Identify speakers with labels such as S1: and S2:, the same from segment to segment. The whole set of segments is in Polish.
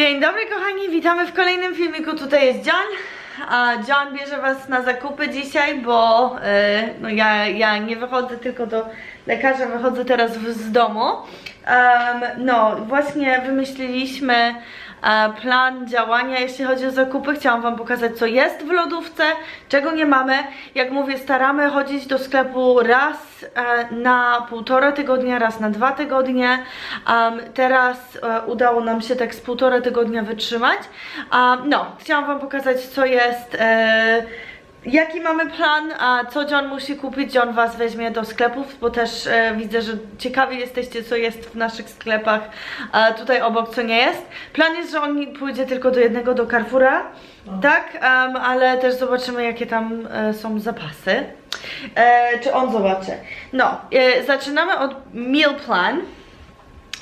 S1: Dzień dobry kochani, witamy w kolejnym filmiku, tutaj jest John. A John bierze was na zakupy dzisiaj, bo e, no ja, ja nie wychodzę tylko do lekarza, wychodzę teraz z domu. Em, no, właśnie wymyśliliśmy plan działania, jeśli chodzi o zakupy. Chciałam wam pokazać, co jest w lodówce, czego nie mamy. Jak mówię, staramy chodzić do sklepu raz e, na półtora tygodnia, raz na dwa tygodnie. Teraz e, udało nam się tak z półtora tygodnia wytrzymać. No, chciałam wam pokazać, co jest... Jaki mamy plan, a co John musi kupić? John was weźmie do sklepów, bo też e, widzę, że ciekawi jesteście, co jest w naszych sklepach e, tutaj obok, co nie jest. Plan jest, że on pójdzie tylko do jednego, do Carrefoura, tak? Em, ale też zobaczymy, jakie tam e, są zapasy. E, czy on zobaczy? No, e, zaczynamy od meal plan.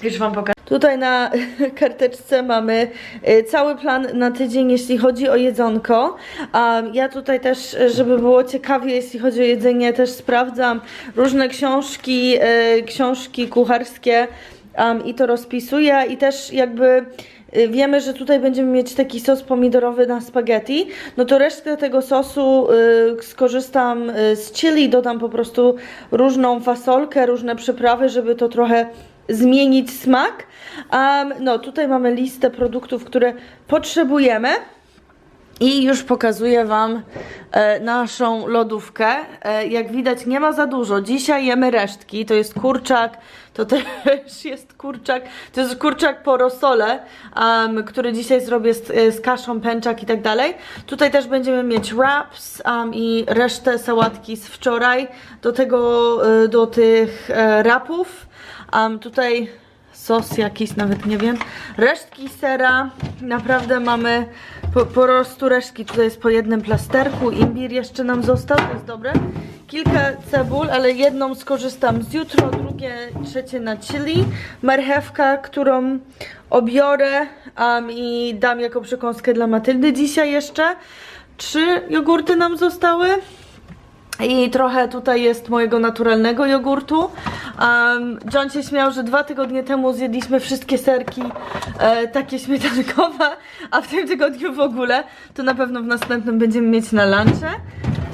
S1: Już wam pokażę. Tutaj na karteczce mamy y, cały plan na tydzień, jeśli chodzi o jedzonko. Um, ja tutaj też, y, żeby było ciekawie, jeśli chodzi o jedzenie, też sprawdzam różne książki, y, książki kucharskie i to rozpisuję i też jakby wiemy, że tutaj będziemy mieć taki sos pomidorowy na spaghetti, no to resztę tego sosu y, skorzystam z chili, dodam po prostu różną fasolkę, różne przyprawy, żeby to trochę zmienić smak. Um, no tutaj mamy listę produktów, które potrzebujemy. I już pokazuję Wam e, naszą lodówkę. E, jak widać, nie ma za dużo. Dzisiaj jemy resztki. To jest kurczak, to też jest kurczak. To jest kurczak po rosole, um, który dzisiaj zrobię z, e, z kaszą, pęczak i tak dalej. Tutaj też będziemy mieć wraps um, i resztę sałatki z wczoraj. Do tego, e, do tych e, rapów. Um, tutaj sos jakiś, nawet nie wiem. Resztki sera, naprawdę mamy po, po prostu resztki. Tutaj jest po jednym plasterku, imbir jeszcze nam został, to jest dobre. Kilka cebul, ale jedną skorzystam z jutro, drugie, trzecie na chili. Marchewka, którą obiorę um, i dam jako przekąskę dla Matyldy dzisiaj jeszcze. Trzy jogurty nam zostały. I trochę tutaj jest mojego naturalnego jogurtu. Um, John się śmiał, że dwa tygodnie temu zjedliśmy wszystkie serki e, takie śmietankowe, a w tym tygodniu w ogóle. To na pewno w następnym będziemy mieć na lunche.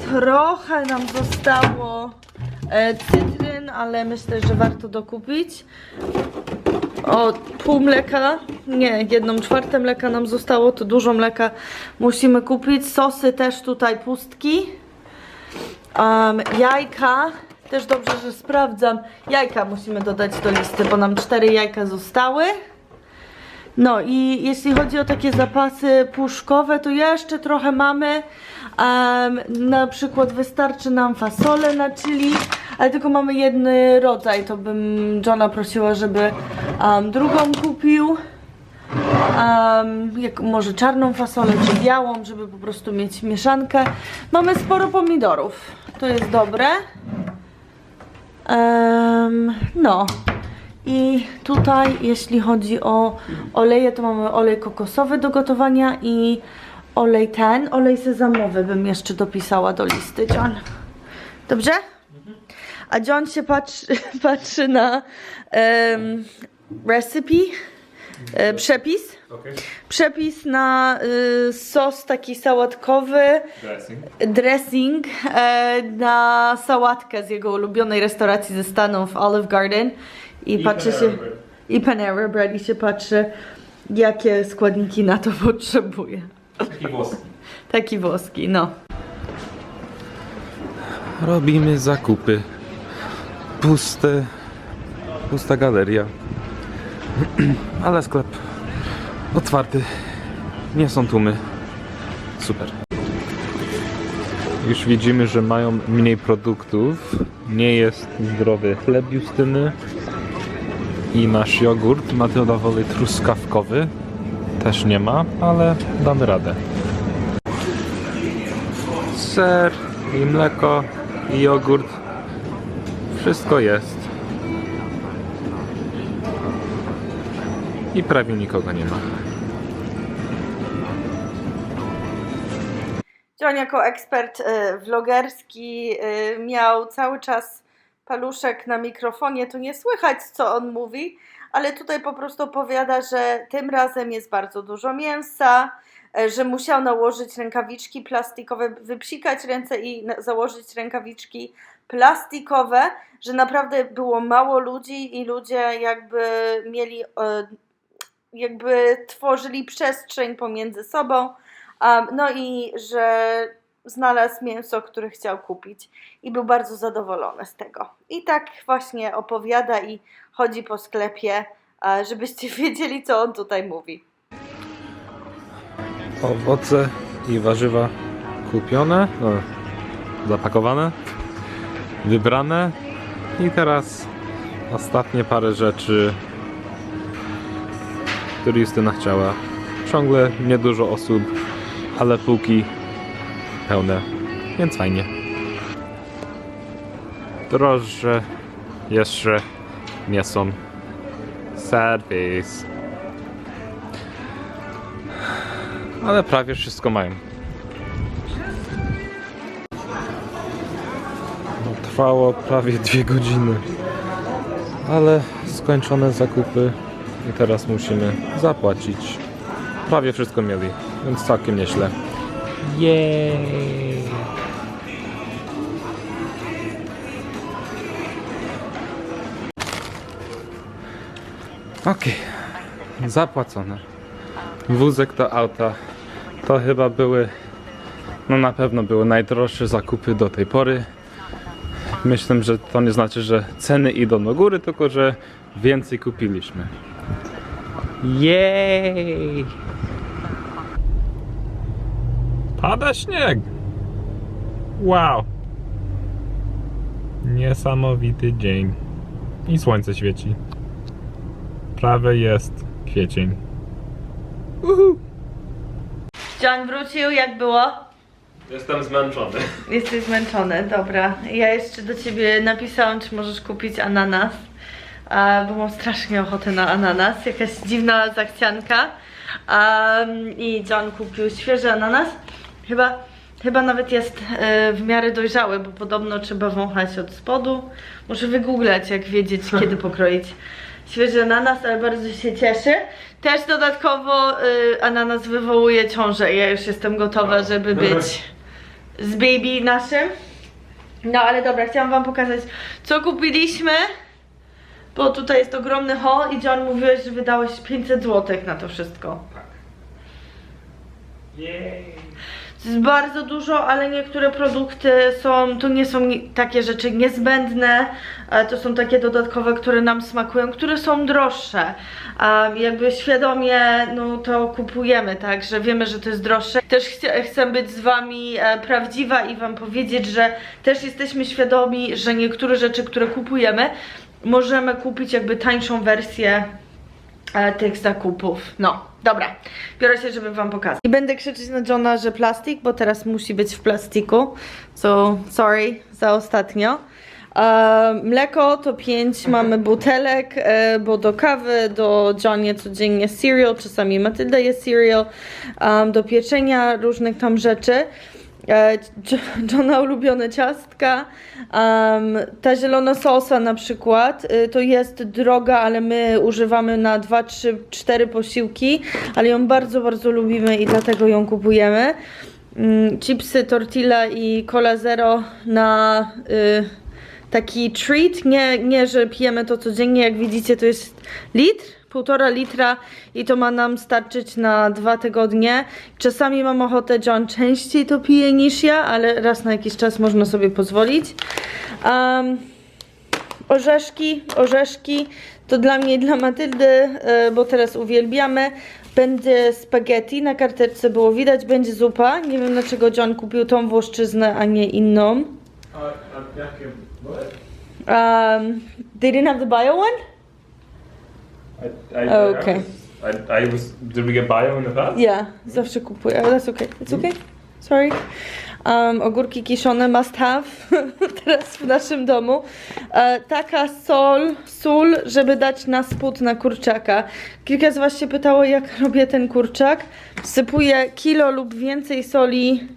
S1: Trochę nam zostało e, cytryn, ale myślę, że warto dokupić. O, pół mleka, nie, jedną czwartą mleka nam zostało, to dużo mleka musimy kupić. Sosy też tutaj pustki. Um, jajka, też dobrze, że sprawdzam. Jajka musimy dodać do listy, bo nam cztery jajka zostały. No i jeśli chodzi o takie zapasy puszkowe, to jeszcze trochę mamy. Um, na przykład wystarczy nam fasole na chili, ale tylko mamy jeden rodzaj. To bym Johna prosiła, żeby um, drugą kupił. Um, jak, może czarną fasolę czy białą, żeby po prostu mieć mieszankę. Mamy sporo pomidorów, to jest dobre. Em, no i tutaj jeśli chodzi o oleje, to mamy olej kokosowy do gotowania i olej ten, olej sezamowy bym jeszcze dopisała do listy, John. Dobrze? A John się patrzy, patrzy na em, recipe, e, przepis.
S2: Okay.
S1: Przepis na y, sos taki sałatkowy,
S2: Dressing.
S1: dressing e, na sałatkę z jego ulubionej restauracji ze Stanów, Olive Garden. I, patrzy się.
S2: Bread.
S1: I Panera Bread i się patrzy, jakie składniki na to potrzebuje.
S2: Taki włoski.
S1: Taki włoski, no.
S3: Robimy zakupy. Puste, pusta galeria. Ale sklep otwarty. Nie są tłumy. Super. Już widzimy, że mają mniej produktów. Nie jest zdrowy chleb Justyny. I nasz jogurt Matylda woli truskawkowy. Też nie ma, ale damy radę. Ser i mleko i jogurt. Wszystko jest. I prawie nikogo nie ma.
S1: John jako ekspert y, vlogerski y, miał cały czas paluszek na mikrofonie, to nie słychać co on mówi, ale tutaj po prostu opowiada, że tym razem jest bardzo dużo mięsa, e, że musiał nałożyć rękawiczki plastikowe, wypsikać ręce i założyć rękawiczki plastikowe, że naprawdę było mało ludzi i ludzie jakby mieli, jakby tworzyli przestrzeń pomiędzy sobą, no i że znalazł mięso, które chciał kupić i był bardzo zadowolony z tego. I tak właśnie opowiada i chodzi po sklepie, e, żebyście wiedzieli, co on tutaj mówi.
S3: Owoce i warzywa kupione, no, zapakowane, wybrane i teraz ostatnie parę rzeczy, które Justyna chciała. Ciągle niedużo osób, ale półki pełne, więc fajnie. Drożdże, jeszcze mięso, serwis. Ale prawie wszystko mają. No, trwało prawie dwie godziny. Ale skończone zakupy i teraz musimy zapłacić. Prawie wszystko mieli, więc całkiem nieźle. Jej! Okej, zapłacone. Wózek do auta to chyba były, no na pewno były najdroższe zakupy do tej pory. Myślę, że to nie znaczy, że ceny idą do góry, tylko że więcej kupiliśmy. Jej! Pada śnieg! Wow! Niesamowity dzień. I słońce świeci. Prawie jest kwiecień. Uhu.
S1: John wrócił, jak było?
S3: Jestem zmęczony.
S1: Jesteś zmęczony, dobra. Ja jeszcze do ciebie napisałam, czy możesz kupić ananas, bo mam strasznie ochotę na ananas, jakaś dziwna zachcianka. I John kupił świeży ananas. Chyba, chyba nawet jest e, w miarę dojrzały, bo podobno trzeba wąchać od spodu. Muszę wygooglać, jak wiedzieć, kiedy pokroić świeży ananas, ale bardzo się cieszy. Też dodatkowo y, ananas wywołuje ciążę. Ja już jestem gotowa, żeby być z baby naszym. No ale dobra, chciałam wam pokazać co kupiliśmy. Bo tutaj jest ogromny haul i John mówiłeś, że wydałeś 500 zł na to wszystko.
S3: Jej!
S1: To jest bardzo dużo, ale niektóre produkty są, to nie są takie rzeczy niezbędne, e, to są takie dodatkowe, które nam smakują, które są droższe. A jakby świadomie no to kupujemy, tak, że wiemy, że to jest droższe. Też chcę, chcę być z wami e, prawdziwa i wam powiedzieć, że też jesteśmy świadomi, że niektóre rzeczy, które kupujemy, możemy kupić jakby tańszą wersję e, tych zakupów. No, dobra. Biorę się, żeby wam pokazać. I będę krzyczeć na Johna, że plastik, bo teraz musi być w plastiku. So, sorry za ostatnio. E, mleko to 5 mamy butelek, e, bo do kawy, do Johnie codziennie cereal, czasami Matylda jest cereal, um, do pieczenia różnych tam rzeczy. E, Johna ulubione ciastka. Um, ta zielona sosa na przykład y, to jest droga, ale my używamy na 2, 3, 4 posiłki, ale ją bardzo, bardzo lubimy i dlatego ją kupujemy. Mm, chipsy, tortilla i cola zero na y, taki treat. Nie, nie, że pijemy to codziennie, jak widzicie to jest litr, półtora litra i to ma nam starczyć na dwa tygodnie. Czasami mam ochotę, John częściej to pije niż ja, ale raz na jakiś czas można sobie pozwolić. Um, orzeszki, orzeszki to dla mnie i dla Matyldy, e, bo teraz uwielbiamy. Będzie spaghetti, na karteczce było widać, będzie zupa. Nie wiem dlaczego John kupił tą włoszczyznę, a nie inną.
S3: A, a jakie?
S1: Um, they didn't have the bio one?
S3: I, I,
S1: Okay.
S3: I, I was. Did we get bio in the past?
S1: Yeah, zawsze kupuję, ale that's okay. It's okay. Sorry. Um, ogórki kiszone must have teraz w naszym domu. E, taka sol, sól, żeby dać na spód na kurczaka. Kilka z Was się pytało, jak robię ten kurczak. Wsypuję kilo lub więcej soli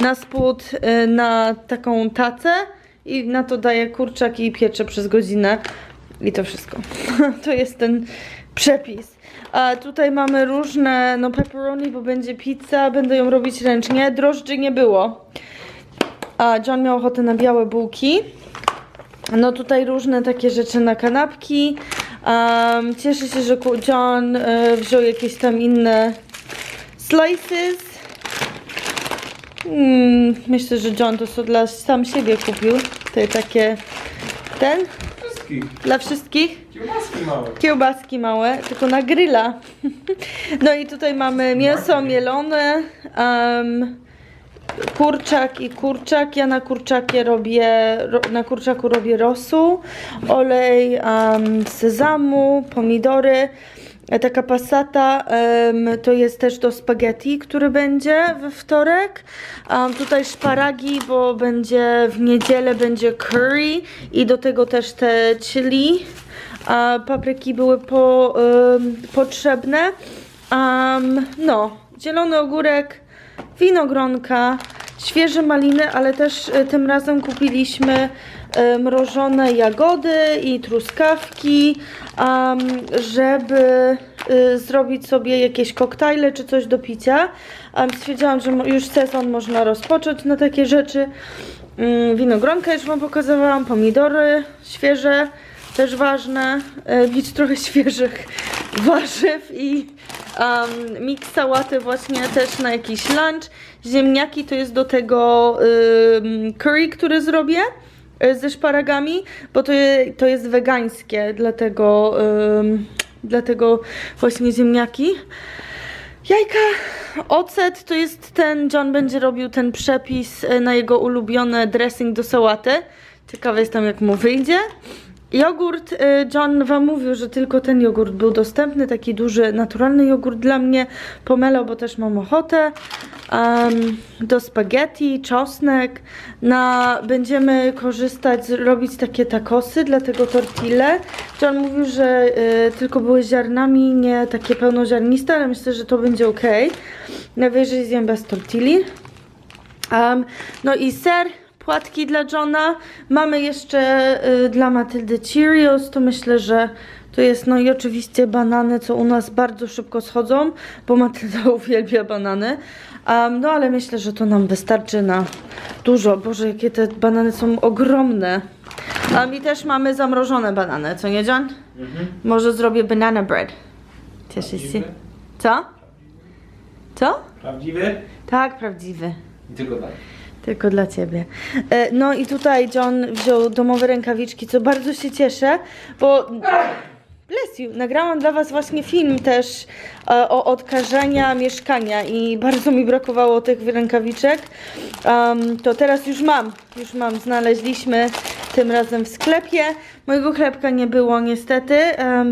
S1: na spód y, na taką tacę i na to daję kurczak i pieczę przez godzinę. I to wszystko. to jest ten przepis. A tutaj mamy różne, no pepperoni, bo będzie pizza, będę ją robić ręcznie. Drożdży nie było. A John miał ochotę na białe bułki. No tutaj różne takie rzeczy na kanapki. Um, cieszę się, że John e, wziął jakieś tam inne slices. Mm, myślę, że John to co dla sam siebie kupił. Te takie ten
S3: Wszystkich.
S1: dla wszystkich.
S3: Kiełbaski małe.
S1: Kiełbaski małe, tylko na grilla. No i tutaj mamy mięso mielone, um, kurczak i kurczak. Ja na kurczakie robię, ro, na kurczaku robię rosół, olej um, sezamu, pomidory. E, Taka passata em, to jest też do spaghetti, który będzie we wtorek. Um, tutaj szparagi, bo będzie w niedzielę będzie curry i do tego też te chili. A papryki były po, em, potrzebne. Um, no, zielony ogórek, winogronka, świeże maliny, ale też e, tym razem kupiliśmy mrożone jagody i truskawki, um, żeby e, zrobić sobie jakieś koktajle czy coś do picia. Um, stwierdziłam, że już sezon można rozpocząć na takie rzeczy. Mm, winogronkę już Wam pokazywałam, pomidory świeże, też ważne, e, mieć trochę świeżych warzyw i um, miks sałaty właśnie też na jakiś lunch. Ziemniaki to jest do tego ym, curry, który zrobię y, ze szparagami, bo to, je, to jest wegańskie, dlatego, ym, dlatego właśnie ziemniaki. Jajka, ocet to jest ten, John będzie robił ten przepis y, na jego ulubiony dressing do sałaty. Ciekawe jestem jak mu wyjdzie. Jogurt, y, John wam mówił, że tylko ten jogurt był dostępny, taki duży, naturalny jogurt dla mnie. Pomelo, bo też mam ochotę. Em, do spaghetti, czosnek. Na, będziemy korzystać, robić takie takosy, dlatego tortille. John mówił, że y, tylko były ziarnami, nie takie pełnoziarniste, ale myślę, że to będzie ok. Najwyżej zjem bez tortilli. Um, no i ser, płatki dla Johna. Mamy jeszcze y, dla Matyldy Cheerios, to myślę, że to jest, no i oczywiście banany, co u nas bardzo szybko schodzą, bo Matylda uwielbia banany. Um, no ale myślę, że to nam wystarczy na dużo. Boże, jakie te banany są ogromne. Um, I też mamy zamrożone banany, co nie John? Może zrobię banana bread. Cieszysz się? Co? Co?
S3: Prawdziwy?
S1: Tak, prawdziwy.
S3: I tylko tak.
S1: Tylko dla ciebie. E, No i tutaj John wziął domowe rękawiczki, co bardzo się cieszę, bo bless you, nagrałam dla was właśnie film też e, o odkażania mieszkania i bardzo mi brakowało tych rękawiczek. Um, to teraz już mam, już mam, znaleźliśmy tym razem w sklepie. Mojego chlebka nie było niestety,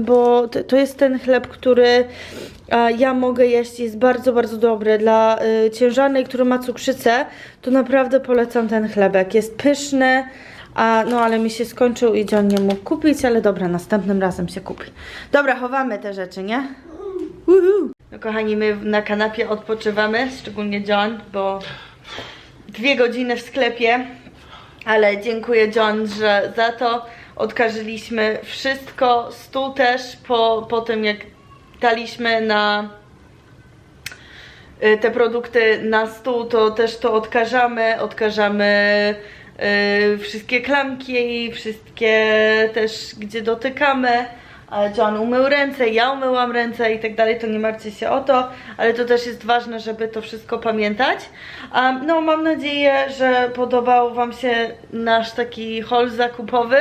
S1: bo to, jest ten chleb, który ja mogę jeść, jest bardzo, bardzo dobry. Dla y, ciężarnej, który ma cukrzycę, to naprawdę polecam ten chlebek. Jest pyszny, a, no ale mi się skończył i John nie mógł kupić, ale dobra, następnym razem się kupi. Dobra, chowamy te rzeczy, nie? No kochani, my na kanapie odpoczywamy, szczególnie John, bo dwie godziny w sklepie, ale dziękuję John, że za to odkarżyliśmy wszystko, stół też po, po tym jak daliśmy na y, te produkty na stół, to też to odkażamy, odkażamy y, wszystkie klamki, wszystkie też gdzie dotykamy. John umył ręce, ja umyłam ręce i tak dalej, to nie martwcie się o to, ale to też jest ważne, żeby to wszystko pamiętać. Um, no, mam nadzieję, że podobał Wam się nasz taki haul zakupowy.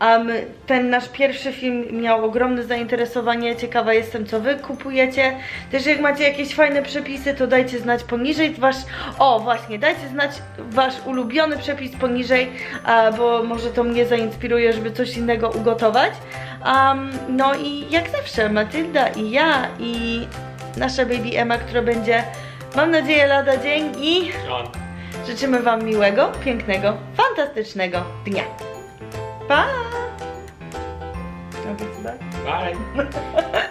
S1: Um, ten nasz pierwszy film miał ogromne zainteresowanie. Ciekawa jestem, co Wy kupujecie. Też jak macie jakieś fajne przepisy, to dajcie znać poniżej. Wasz, o, właśnie, dajcie znać Wasz ulubiony przepis poniżej, a, bo może to mnie zainspiruje, żeby coś innego ugotować. Um, no i jak zawsze, Matylda i ja i nasza baby Emma, która będzie, mam nadzieję, lada dzień i życzymy Wam miłego, pięknego, fantastycznego dnia. Bye. Don't get to that.
S3: Bye.